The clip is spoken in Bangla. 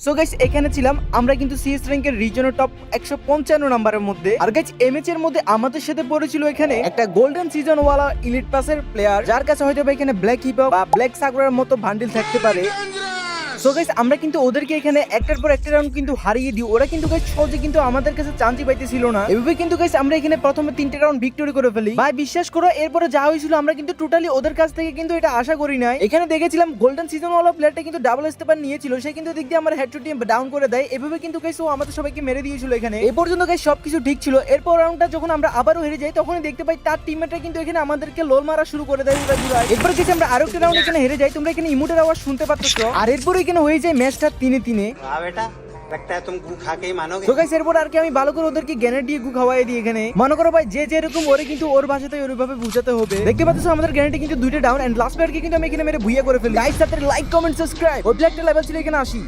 সো গাইস এখানে ছিলাম। আমরা কিন্তু সিএস র্যাঙ্কের রিজনের টপ একশো পঞ্চান্ন নাম্বারের মধ্যে। আর গাইস এমএচ এর মধ্যে আমাদের সাথে পড়েছিল এখানে একটা গোল্ডেন সিজন ওয়ালা ইলিট পাসের প্লেয়ার যার কাছে হয়তো এখানে ব্ল্যাক হিপ বা ব্ল্যাক সাগরের মতো ভান্ডিল থাকতে পারে। সো গাইস আমরা কিন্তু ওদেরকে এখানে একটার পর একটা রাউন্ড কিন্তু হারিয়ে দিই। ওরা কিন্তু গাইস সহজে কিন্তু আমাদের কাছে চান্সই পাইতেছিল না। এভাবে কিন্তু গাইস আমরা এখানে প্রথমে তিনটে রাউন্ড ভিক্টোরি করে ফেলি। ভাই, বিশ্বাস করো, এরপরে যা হয়েছিল আমরা কিন্তু টোটালি ওদের কাছ থেকে কিন্তু এটা আশা করি নাই। এখানে দেখেছিলাম গোল্ডেন সিজন ওয়ালা প্লেয়ারটা কিন্তু ডাবল স্টেপার নিয়েছিল। সে কিন্তু দিক দিয়ে আমার টু টিম ডাউন করে দেয়। এভাবে কিন্তু গাইস ও আমাদের সবাইকে মেরে দিয়েছিল এখানে। এই পর্যন্ত গাইস সবকিছু ঠিক ছিল। এরপর রাউন্ডটা যখন আমরা আবারও হেরে যাই, তখনই দেখতে পাই তার টিমমেটরা কিন্তু এখানে আমাদেরকে লোল মারা শুরু করে দেয়। এরপর গেছে আমরা আরও একটা রাউন্ড এখানে হেরে যাই। তোমরা এখানে ইমোটের আওয়াজ শুনতে পাচ্ছ। আর এরপর কেন হয়ে যায় ম্যাচটা তিনে তিনে। আর কি আমি ভালো করে ওদেরকে গু খাওয়াই এখানে। মনে করো ভাই যে যেরকম ওরে কিন্তু ওর ভাষাতে বুঝাতে হবে। আমাদের কিন্তু ডাউন এন্ড লাস্ট কিন্তু আমি এখানে মেরে করে লাইক কমেন্ট সাবস্ক্রাইব এখানে আসি।